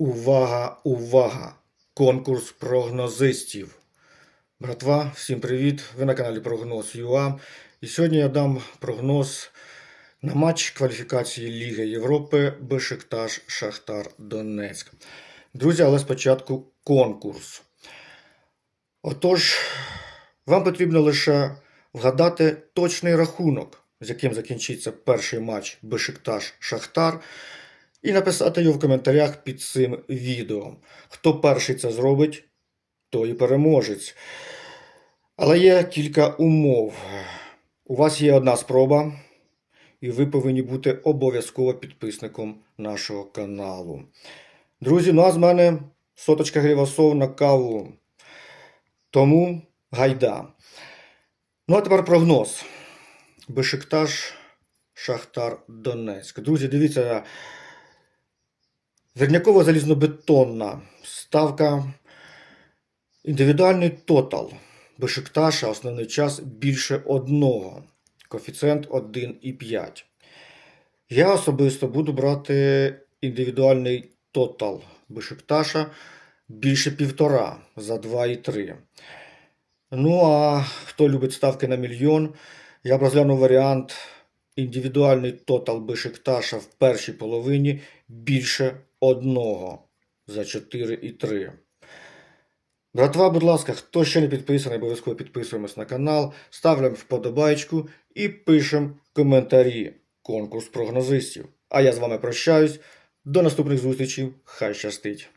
Увага, увага! Конкурс прогнозистів. Братва, всім привіт! Ви на каналі Прогноз ЮА. І сьогодні я дам прогноз на матч кваліфікації Ліги Європи Бешикташ Шахтар Донецьк. Друзі, але спочатку конкурс. Отож, вам потрібно лише вгадати точний рахунок, з яким закінчиться перший матч Бешикташ Шахтар, і написати його в коментарях під цим відео. Хто перший це зробить, той і переможець. Але є кілька умов. У вас є одна спроба, і ви повинні бути обов'язково підписником нашого каналу. Друзі, ну а з мене соточка грівасов на каву. Тому гайда. Ну а тепер прогноз. Бешикташ, Шахтар, Донецьк. Друзі, дивіться. Верняково залізнобетонна ставка. Індивідуальний тотал. Бешикташа основний час більше одного. Коефіцієнт 1,5. Я особисто буду брати індивідуальний тотал Бешикташа більше півтора за 2,3. Ну а хто любить ставки на мільйон, я б розглянув варіант індивідуальний тотал Бешикташа в першій половині більше одного за 4,3. Братва, будь ласка, хто ще не підписаний, обов'язково підписуємось на канал, ставимо вподобайку і пишемо коментарі. Конкурс прогнозистів. А я з вами прощаюсь. До наступних зустрічей. Хай щастить!